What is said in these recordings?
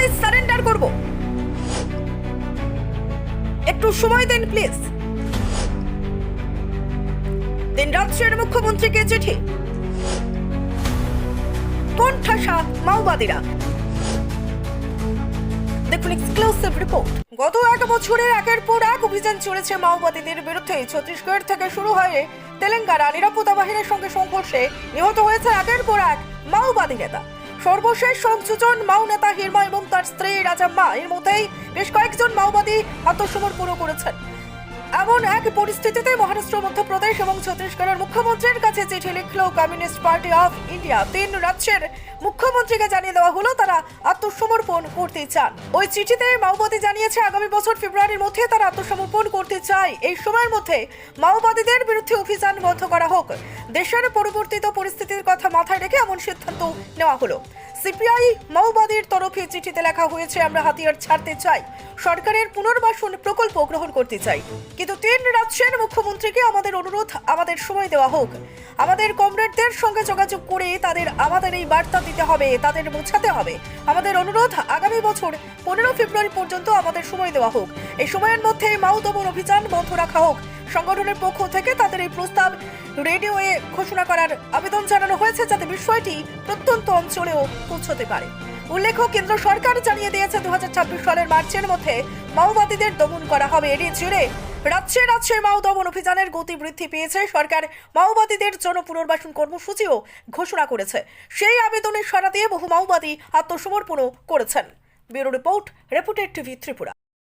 থানায় সারেন্ডার করব। একটু সময় দেন, প্লিজ। দিন রাজ্যের মুখ্যমন্ত্রীকে চিঠি। কোন ঠাসা মাওবাদীরা? দেখুন এক্সক্লুসিভ রিপোর্ট গত এক বছরের একের পর এক অভিযান চলেছে মাওবাদীদের বিরুদ্ধে। ছত্তিশগড় থেকে শুরু হয়ে তেলেঙ্গানা নিরাপত্তা বাহিনীর সঙ্গে সংঘর্ষে নিহত হয়েছে একের পর এক মাওবাদী নেতা। সর্বশেষ সংযোজন মাও নেতা হিরমা এবং তার স্ত্রী রাজাম্মা। এর মধ্যেই বেশ কয়েকজন মাওবাদী আত্মসমর্পণও করেছেন। এমন এক পরিস্থিতিতে মহারাষ্ট্র, মধ্যপ্রদেশ এবং ছত্তিশগড়ের মুখ্যমন্ত্রীর কাছে চিঠি লিখল কমিউনিস্ট পার্টি অফ ইন্ডিয়া। তিন রাজ্যের মুখ্যমন্ত্রীকে জানিয়ে দেওয়া হলো, তারা আত্মসমর্পণ করতে চান। ওই চিঠিতে মাওবাদী জানিয়েছে, আগামী বছর ফেব্রুয়ারির মধ্যে তারা আত্মসমর্পণ করতে চায়। এই সময়ের মধ্যে মাওবাদীদের বিরুদ্ধে অভিযান বন্ধ করা হোক। দেশের পরিবর্তিত পরিস্থিতির কথা মাথায় রেখে এমন সিদ্ধান্ত নেওয়া হলো। সিপিআই মাওবাদীর তরফে চিঠিতে লেখা হয়েছে, আমরা হাতিয়ার ছাড়তে চাই। সরকারের পুনর্বাসন প্রকল্প গ্রহণ করতে চাই। কিন্তু তিন রাজ্যের মুখ্যমন্ত্রীকে আমাদের অনুরোধ, আমাদের সময় দেওয়া হোক। আমাদের কমরেডদের সঙ্গে যোগাযোগ করে তাদের আমাদের এই বার্তা দিতে হবে, তাদের বোঝাতে হবে। আমাদের অনুরোধ, আগামী বছর পনেরো ফেব্রুয়ারি পর্যন্ত আমাদের সময় দেওয়া হোক। এই সময়ের মধ্যে মাও দমন অভিযান বন্ধ রাখা হোক। সংগঠনের পক্ষ থেকে তাদের এই প্রস্তাব রেডিওয়ে ঘোষণা করার আবেদন জানানো হয়েছে যাতে বিষয়টি প্রত্যন্ত অঞ্চলেও পৌঁছতে পারে। উল্লেখ্য, কেন্দ্র সরকার জানিয়ে দিয়েছে দুহাজার ছাব্বিশ সালের মার্চের মধ্যে মাওবাদীদের দমন করা হবে। এরই জুড়ে রাজ্যে রাজ্যে মাও দমন অভিযানের গতি বৃদ্ধি পেয়েছে। সরকার মাওবাদীদের জন্য পুনর্বাসন কর্মসূচিও ঘোষণা করেছে। সেই আবেদনের সাড়া দিয়ে বহু মাওবাদী আত্মসমর্পণও করেছেন। Bureau report, reputed TV Tripura.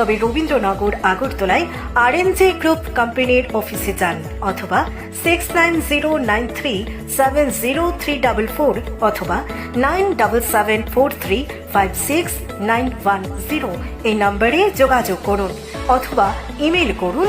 তবে রবীন্দ্রনগর, আগরতলায় আর এন জে গ্রুপ কোম্পানির অফিসে যান অথবা six nine zero nine three seven zero three double four অথবা nine double seven four three five six nine one zero এই নম্বরে যোগাযোগ করুন অথবা ইমেল করুন